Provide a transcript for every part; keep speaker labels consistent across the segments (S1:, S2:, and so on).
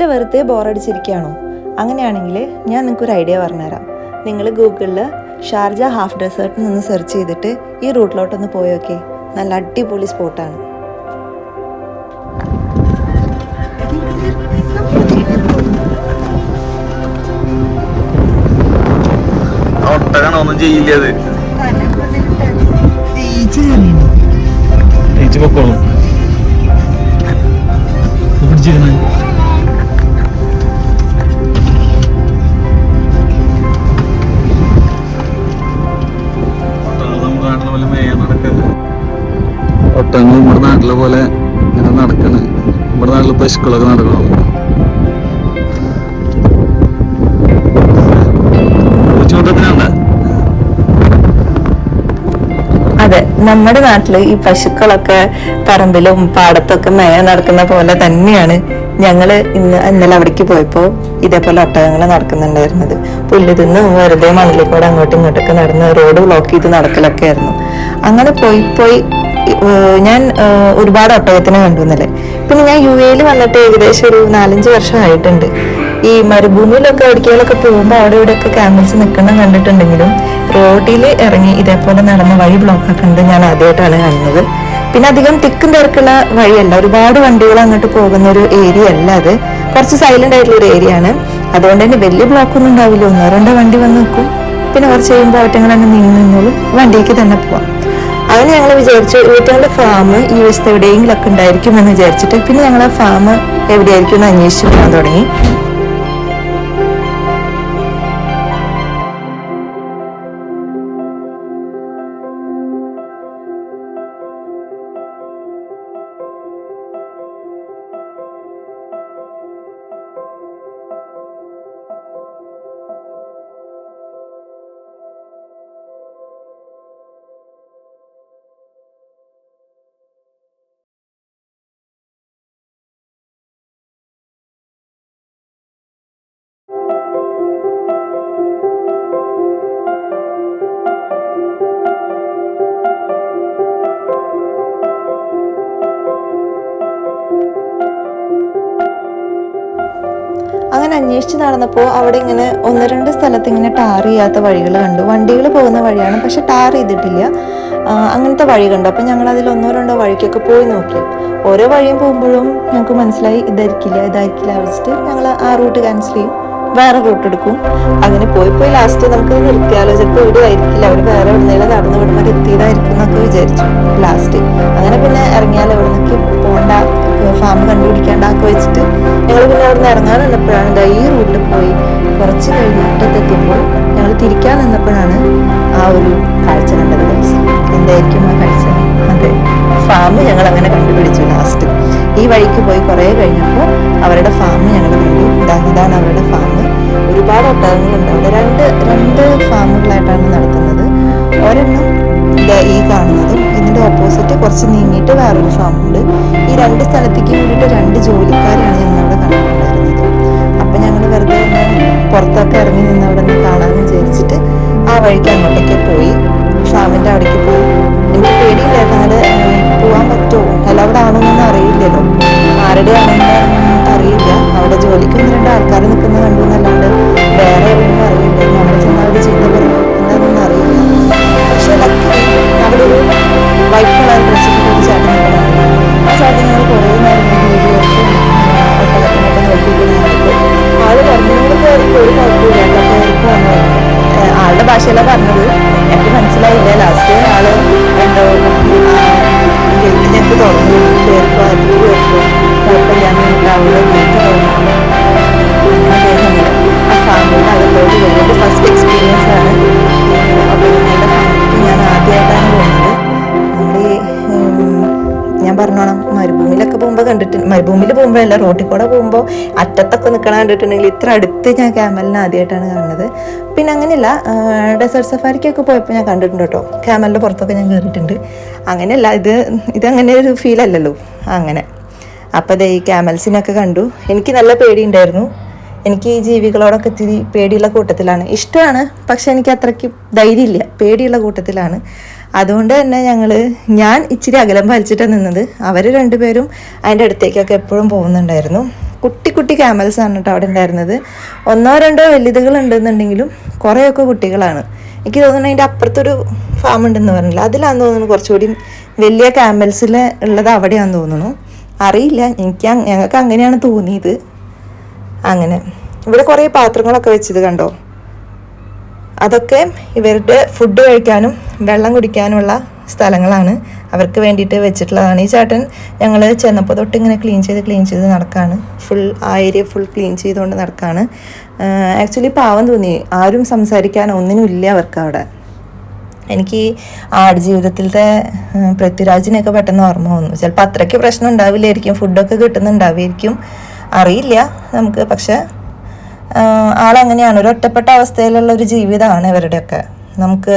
S1: മരുഭൂമിയിൽ വെറുതെ ബോറടിച്ചിരിക്കുകയാണോ? അങ്ങനെയാണെങ്കിൽ ഞാൻ നിങ്ങൾക്കൊരു ഐഡിയ പറഞ്ഞുതരാം. നിങ്ങൾ ഗൂഗിളിൽ ഷാർജ ഹാഫ് ഡെസേർട്ടിൽ നിന്ന് സെർച്ച് ചെയ്തിട്ട് ഈ റൂട്ടിലോട്ടൊന്ന് പോയോക്കെ നല്ല അടിപൊളി സ്പോട്ടാണ്.
S2: ഒന്നും ചെയ്യില്ല അത്. ചേച്ചി പൊക്കോളും. പിടിച്ചിരുന്നേ നാട്ടിലെ പോലെ ഇങ്ങനെ നടക്കണ്. നമ്മുടെ നാട്ടിൽ പശുക്കളൊക്കെ നടക്കണം?
S1: അതെ നമ്മുടെ നാട്ടിൽ ഈ പശുക്കളൊക്കെ പറമ്പിലും പാടത്തൊക്കെ മേയ നടക്കുന്ന പോലെ തന്നെയാണ് ഞങ്ങൾ ഇന്ന് ഇന്നലെ അവിടേക്ക് പോയപ്പോൾ ഇതേപോലെ ഒട്ടകങ്ങൾ നടക്കുന്നുണ്ടായിരുന്നത്. പുല്ല് തിന്ന് വെറുതെ മണലിൽ കൂടെ അങ്ങോട്ടും ഇങ്ങോട്ടൊക്കെ നടന്ന് റോഡ് ബ്ലോക്ക് ചെയ്ത് നടക്കലൊക്കെ ആയിരുന്നു. അങ്ങനെ പോയി പോയി ഞാൻ ഒരുപാട് ഒട്ടകത്തിനെ കണ്ടു ഇന്നലെ പിന്നെ ഞാൻ യു എയിൽ വന്നിട്ട് ഏകദേശം ഒരു നാലഞ്ച് വർഷമായിട്ടുണ്ട് ഈ മരുഭൂമിയിലൊക്കെ എവിടേക്കെങ്കിലൊക്കെ പോകുമ്പോൾ അവിടെ ഇവിടെയൊക്കെ ക്യാമൽസ് നിൽക്കണം കണ്ടിട്ടുണ്ടെങ്കിലും റോഡിൽ ഇറങ്ങി ഇതേപോലെ നടന്ന വഴി ബ്ലോക്ക് ആക്കുന്നത് ഞാൻ ആദ്യമായിട്ടാണ് കാണുന്നത്. പിന്നെ അധികം തിക്കും തിരക്കുള്ള വഴിയല്ല. ഒരുപാട് വണ്ടികൾ അങ്ങോട്ട് പോകുന്ന ഒരു ഏരിയ അല്ല അത്. കുറച്ച് സൈലന്റ് ആയിട്ടുള്ള ഒരു ഏരിയ ആണ്. അതുകൊണ്ട് തന്നെ വലിയ ബ്ലോക്കൊന്നും ഉണ്ടാവില്ല. ഒന്നോ രണ്ടോ വണ്ടി വന്ന് നിൽക്കും. പിന്നെ കുറച്ച് കഴിയുമ്പോൾ അവറ്റങ്ങൾ അങ്ങ് നീങ്ങി നിന്നോളും. വണ്ടിക്ക് തന്നെ പോവാം. അങ്ങനെ ഞങ്ങൾ വിചാരിച്ചു വീട്ടുകാരുടെ ഫാം ഈ വശത്ത് എവിടെയെങ്കിലും ഒക്കെ ഉണ്ടായിരിക്കും എന്ന് വിചാരിച്ചിട്ട് പിന്നെ ഞങ്ങൾ ആ ഫാം എവിടെയായിരിക്കും എന്ന് അന്വേഷിച്ചു പോകാൻ തുടങ്ങി. അങ്ങനെ അന്വേഷിച്ച് നടന്നപ്പോൾ അവിടെ ഇങ്ങനെ ഒന്ന് രണ്ട് സ്ഥലത്ത് ഇങ്ങനെ ടാർ ചെയ്യാത്ത വഴികൾ കണ്ടു. വണ്ടികൾ പോകുന്ന വഴിയാണ് പക്ഷെ ടാർ ചെയ്തിട്ടില്ല. അങ്ങനത്തെ വഴി കണ്ടു. അപ്പം ഞങ്ങൾ അതിൽ ഒന്നോ രണ്ടോ വഴിക്കൊക്കെ പോയി നോക്കി. ഓരോ വഴിയും പോകുമ്പോഴും ഞങ്ങൾക്ക് മനസ്സിലായി ഇതായിരിക്കില്ല ഇതായിരിക്കില്ല വെച്ചിട്ട് ഞങ്ങൾ ആ റൂട്ട് ക്യാൻസൽ ചെയ്യും. വേറെ റൂട്ട് എടുക്കും. അങ്ങനെ പോയി പോയി ലാസ്റ്റ് നമുക്ക് നിർത്തിയാലോ ചിലപ്പോൾ ഇവിടെ ആയിരിക്കില്ല. അവിടെ വേറെ എവിടെന്നെങ്കിലും നടന്ന് വിടുമ്പോൾ എത്തിയതായിരിക്കും എന്നൊക്കെ വിചാരിച്ചു. ലാസ്റ്റ് അങ്ങനെ പിന്നെ ഇറങ്ങിയാലോ എവിടെ നിന്നൊക്കെ പോകണ്ട ഫാം കണ്ടുപിടിക്കാണ്ടൊക്കെ വെച്ചിട്ട് ഞങ്ങൾ പിന്നെ അവിടെ നിന്ന് ഇറങ്ങാൻ നിന്നപ്പോഴാണ് ദാ ഈ റൂട്ടിൽ പോയി. കുറച്ച് കഴിഞ്ഞ് അറ്റത്തെത്തിയപ്പോൾ ഞങ്ങൾ തിരിക്കാൻ നിന്നപ്പോഴാണ് ആ ഒരു കാഴ്ച കണ്ടത് guys. എന്തായിരിക്കും ആ കാഴ്ച? അതെ ഫാം ഞങ്ങൾ അങ്ങനെ കണ്ടുപിടിച്ചു ലാസ്റ്റ് ഈ വഴിക്ക് പോയി കുറേ കഴിഞ്ഞപ്പോൾ അവരുടെ ഫാം ഞങ്ങൾ കണ്ടു. ഇതാ ഇതാണ് അവരുടെ ഫാം ഒരുപാട് ഒട്ടകങ്ങളുണ്ട് അവിടെ രണ്ട് രണ്ട് ഫാമുകളായിട്ടാണ് നടത്തുന്നത്. ഒരെണ്ണം ഈ കാണുന്നതും ഇതിന്റെ ഓപ്പോസിറ്റ് കുറച്ച് നീങ്ങിയിട്ട് വേറൊരു ഫാമുണ്ട് ഈ രണ്ട് സ്ഥലത്തേക്ക് വേണ്ടിയിട്ട് രണ്ട് ജോലിക്കാരാണ് ഞങ്ങൾ അവിടെ കണ്ടിട്ടുണ്ടായിരുന്നത് അപ്പം ഞങ്ങൾ വെറുതെ ഒന്ന് പുറത്തൊക്കെ ഇറങ്ങി നിന്ന് അവിടെ നിന്ന് കാണാമെന്ന് വിചാരിച്ചിട്ട് ആ വഴിക്ക് അങ്ങോട്ടേക്ക് പോയി. ഷാമിന്റെ അവിടേക്ക് പോയി. എനിക്ക് പേടിയില്ലായിരുന്നു അത് പോകാൻ പറ്റുമോ? അവിടെ ആണോന്നൊന്നും അറിയില്ലല്ലോ. ആരുടെ ആണെന്ന് അറിയില്ല. അവിടെ ജോലിക്ക് ഒന്ന് ആൾക്കാർ നിൽക്കുന്ന കണ്ടു എന്നല്ലാണ്ട് വേറെ ഭാഷയിലാണ് പറഞ്ഞത്. എനിക്ക് മനസ്സിലായില്ല. ലാസ്റ്റ് ആൾ എന്തോ ഞങ്ങൾക്ക് തുറന്നു കേൾക്കുക പേർക്കോ കുഴപ്പമില്ലാന്ന് അവിടെ എനിക്ക് തോന്നുന്നു. ആ ഫാമിലിയുടെ ഫസ്റ്റ് എക്സ്പീരിയൻസ് ആണ്. അപ്പോൾ ഫാമിലിക്ക് ഞാൻ ആദ്യമായിട്ടാണ് പോകുന്നത്. ഞാൻ പറഞ്ഞോണം മരുഭൂമിയിലൊക്കെ പോകുമ്പോൾ കണ്ടിട്ട് മരുഭൂമിയിൽ പോകുമ്പോഴല്ല റോട്ടിൽ കൂടെ അറ്റത്തൊക്കെ നിൽക്കണ കണ്ടിട്ടുണ്ടെങ്കിൽ ഇത്ര അടുത്ത് ഞാൻ ക്യാമലിനെ ആദ്യമായിട്ടാണ് കാണുന്നത്. പിന്നെ അങ്ങനെയല്ല ഡെസേർട്ട് സഫാരിക്കൊക്കെ പോയപ്പോൾ ഞാൻ കണ്ടിട്ടുണ്ട് കേട്ടോ. ക്യാമലിന്റെ പുറത്തൊക്കെ ഞാൻ കയറിയിട്ടുണ്ട് അങ്ങനെയല്ല ഇത് ഇതങ്ങനെ ഒരു ഫീൽ അല്ലല്ലോ. അങ്ങനെ. അപ്പോൾ ദേ ഈ ക്യാമൽസിനൊക്കെ കണ്ടു. എനിക്ക് നല്ല പേടിയുണ്ടായിരുന്നു. എനിക്ക് ഈ ജീവികളോടൊക്കെ ഇത്തിരി പേടിയുള്ള കൂട്ടത്തിലാണ്. ഇഷ്ടമാണ് പക്ഷെ എനിക്ക് അത്രയ്ക്ക് ധൈര്യമില്ല. പേടിയുള്ള കൂട്ടത്തിലാണ്. അതുകൊണ്ട് തന്നെ ഞങ്ങൾ ഞാൻ ഇച്ചിരി അകലം പാലിച്ചിട്ടാണ് നിന്നത്. അവർ രണ്ടുപേരും അതിന്റെ അടുത്തേക്കൊക്കെ എപ്പോഴും പോകുന്നുണ്ടായിരുന്നു. കുട്ടി കുട്ടി ക്യാമൽസ് ആണ് കേട്ടോ അവിടെ ഉണ്ടായിരുന്നത്. ഒന്നോ രണ്ടോ വലുതുകൾ ഉണ്ടെന്നുണ്ടെങ്കിലും കുറേയൊക്കെ കുട്ടികളാണ്. എനിക്ക് തോന്നുന്നു അതിന്റെ അപ്പുറത്തൊരു ഫാം ഉണ്ടെന്ന് പറഞ്ഞില്ല? അതിലാന്ന് തോന്നുന്നു കുറച്ചുകൂടി വലിയ ക്യാമൽസിൽ ഉള്ളത് അവിടെയാന്ന് തോന്നുന്നു. അറിയില്ല. എനിക്ക് ഞങ്ങൾക്ക് അങ്ങനെയാണ് തോന്നിയത്. അങ്ങനെ. ഇവിടെ കുറേ പാത്രങ്ങളൊക്കെ വെച്ചത് കണ്ടോ? അതൊക്കെ ഇവരുടെ ഫുഡ് കഴിക്കാനും വെള്ളം കുടിക്കാനുമുള്ള സ്ഥലങ്ങളാണ്. അവർക്ക് വേണ്ടിയിട്ട് വെച്ചിട്ടുള്ളതാണ്. ഈ ചേട്ടൻ ഞങ്ങൾ ചെന്നപ്പോൾ തൊട്ട് ഇങ്ങനെ ക്ലീൻ ചെയ്ത് ക്ലീൻ ചെയ്ത് നടക്കുകയാണ് ഫുൾ ആ ഏരിയ ഫുൾ ക്ലീൻ ചെയ്തുകൊണ്ട് നടക്കുകയാണ് ആക്ച്വലി പാവം തോന്നി. ആരും സംസാരിക്കാനോ ഒന്നിനും ഇല്ല അവർക്ക് അവിടെ. എനിക്ക് ആടുജീവിതത്തിലത്തെ പൃഥ്വിരാജിനെയൊക്കെ പെട്ടെന്ന് ഓർമ്മ വന്നു. ചിലപ്പോൾ അത്രയ്ക്ക് പ്രശ്നം ഉണ്ടാവില്ലായിരിക്കും. ഫുഡൊക്കെ കിട്ടുന്നുണ്ടാവുമായിരിക്കും അറിയില്ല നമുക്ക്. പക്ഷേ ആളങ്ങനെയാണ്. ഒരു ഒറ്റപ്പെട്ട അവസ്ഥയിലുള്ള ഒരു ജീവിതമാണ് ഇവരുടെയൊക്കെ. നമുക്ക്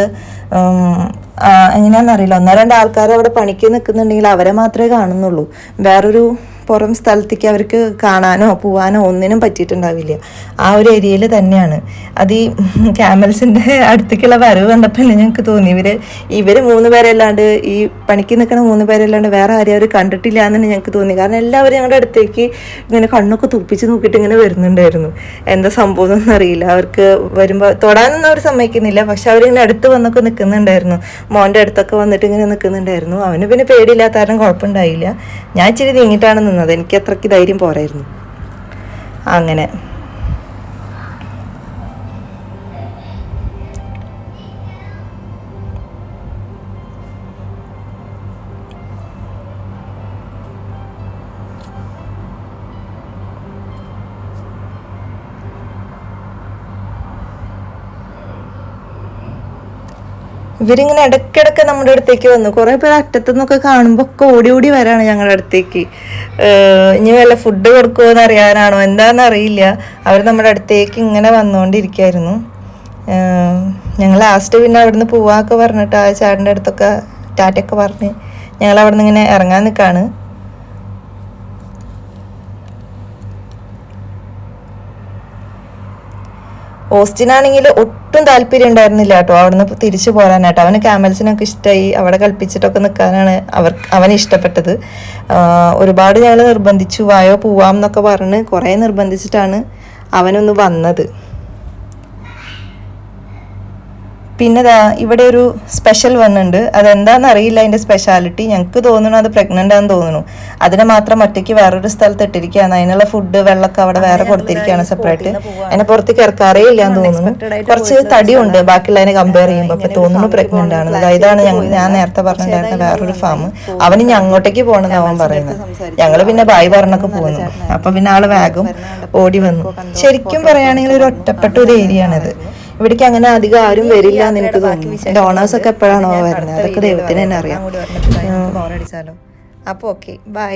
S1: എങ്ങനെയാണെന്നറിയില്ല. ഒന്നോ രണ്ടോ ആൾക്കാർ അവിടെ പണിക്ക് നിൽക്കുന്നുണ്ടെങ്കിൽ അവരെ മാത്രമേ കാണുന്നുള്ളൂ. വേറൊരു പുറം സ്ഥലത്തേക്ക് അവർക്ക് കാണാനോ പോവാനോ ഒന്നിനും പറ്റിയിട്ടുണ്ടാവില്ല. ആ ഒരു ഏരിയയിൽ തന്നെയാണ്. അത് ഈ ക്യാമൽസിന്റെ അടുത്തേക്കുള്ള വരവ് കണ്ടപ്പോൾ ഞങ്ങൾക്ക് തോന്നി. ഇവർ ഇവർ മൂന്ന് പേരല്ലാണ്ട് ഈ പണിക്ക് നിൽക്കുന്ന മൂന്ന് പേരല്ലാണ്ട് വേറെ ആരെയും അവർ കണ്ടിട്ടില്ല എന്ന് ഞങ്ങൾക്ക് തോന്നി. കാരണം എല്ലാവരും ഞങ്ങളുടെ അടുത്തേക്ക് ഇങ്ങനെ കണ്ണൊക്കെ തുപ്പിച്ച് നോക്കിയിട്ട് ഇങ്ങനെ വരുന്നുണ്ടായിരുന്നു. എന്താ സംഭവം എന്നൊന്നും അറിയില്ല. അവർക്ക് വരുമ്പോൾ തൊടാനൊന്നും അവർ സമ്മതിക്കുന്നില്ല. പക്ഷെ അവരിങ്ങനെ അടുത്ത് വന്നൊക്കെ നിൽക്കുന്നുണ്ടായിരുന്നു മോന്റെ അടുത്തൊക്കെ വന്നിട്ട് ഇങ്ങനെ നിൽക്കുന്നുണ്ടായിരുന്നു അവന് പിന്നെ പേടിയില്ലാത്ത കാരണം കുഴപ്പമുണ്ടായില്ല. ഞാൻ ഇച്ചിരി നീങ്ങിയിട്ടാണ് നിന്നത്. എനിക്ക് അത്രയ്ക്ക് ധൈര്യം പോരായിരുന്നു. അങ്ങനെ. ഇവരിങ്ങനെ ഇടയ്ക്കിടയ്ക്ക് നമ്മുടെ അടുത്തേക്ക് വന്നു. കുറേ പേര് അറ്റത്തു നിന്നൊക്കെ കാണുമ്പോൾ ഒക്കെ ഓടി ഓടി വരാണ് ഞങ്ങളുടെ അടുത്തേക്ക്. ഇനി വല്ല ഫുഡ് കൊടുക്കുമോ എന്ന് അറിയാനാണോ എന്താണെന്ന് അറിയില്ല. അവർ നമ്മുടെ അടുത്തേക്ക് ഇങ്ങനെ വന്നുകൊണ്ടിരിക്കുകയായിരുന്നു ഞങ്ങൾ ലാസ്റ്റ് പിന്നെ അവിടുന്ന് പോവാക്കെ പറഞ്ഞിട്ട് ആ ചേട്ടന്റെ അടുത്തൊക്കെ ടാറ്റൊക്കെ പറഞ്ഞ് ഞങ്ങൾ അവിടെ നിന്ന് ഇങ്ങനെ ഇറങ്ങാൻ നിൽക്കുകയാണ് ഓസ്റ്റിനാണെങ്കിൽ ഒട്ടും താല്പര്യം ഉണ്ടായിരുന്നില്ല കേട്ടോ. അവിടുന്ന് തിരിച്ചു പോരാനായിട്ട്. അവന് ക്യാമൽസിനൊക്കെ ഇഷ്ടമായി അവിടെ കളിപ്പിച്ചിട്ടൊക്കെ നിൽക്കാനാണ് അവർ അവന് ഇഷ്ടപ്പെട്ടത്. ഒരുപാട് ഞങ്ങൾ നിർബന്ധിച്ചു. വായോ പോവാം എന്നൊക്കെ പറഞ്ഞ് കുറേ നിർബന്ധിച്ചിട്ടാണ് അവനൊന്ന് വന്നത്. പിന്നെ ഇവിടെ ഒരു സ്പെഷ്യൽ വന്നിട്ടുണ്ട് അതെന്താണെന്ന് അറിയില്ല അതിന്റെ സ്പെഷ്യാലിറ്റി ഞങ്ങൾക്ക് തോന്നുന്നു അത് പ്രഗ്നന്റ് ആണെന്ന് തോന്നുന്നു. അതിനെ മാത്രം ഒറ്റയ്ക്ക് വേറൊരു സ്ഥലത്ത് ഇട്ടിരിക്കുകയാണ്. അതിനുള്ള ഫുഡ് വെള്ളമൊക്കെ അവിടെ വേറെ കൊടുത്തിരിക്കുകയാണ് സെപ്പറേറ്റ് അതിനെ പുറത്തേക്ക് ഇറക്കാറേ ഇല്ല എന്ന് തോന്നുന്നു. കുറച്ച് തടിയുണ്ട് ബാക്കിയുള്ളതിനെ കമ്പയർ ചെയ്യുമ്പോൾ അപ്പം തോന്നുന്നു പ്രഗ്നന്റ് ആണ്. അതായത് ഇതാണ് ഞങ്ങൾ ഞാൻ നേരത്തെ പറഞ്ഞിട്ടുണ്ടായിരുന്ന വേറൊരു ഫാം അവന് ഞങ്ങോട്ടേക്ക് അങ്ങോട്ടേക്ക് പോകണമെന്ന് അവൻ പറയുന്നത്. ഞങ്ങൾ പിന്നെ ബായ് പറഞ്ഞൊക്കെ പോകുന്നു അപ്പോൾ പിന്നെ ആൾ വേഗം ഓടി വന്നു. ശരിക്കും പറയുകയാണെങ്കിൽ ഒരു ഒറ്റപ്പെട്ട ഒരു ഏരിയ ആണിത്. ഇവിടേക്ക് അങ്ങനെ അധികം ആരും വരില്ല എന്ന് എനിക്ക് തോന്നുന്നു ഡോണേഴ്സ് ഒക്കെ എപ്പോഴാണോ വരുന്നത്? അതൊക്കെ ദൈവത്തിന് തന്നെ അറിയാം. അപ്പോൾ ഓക്കെ ബൈ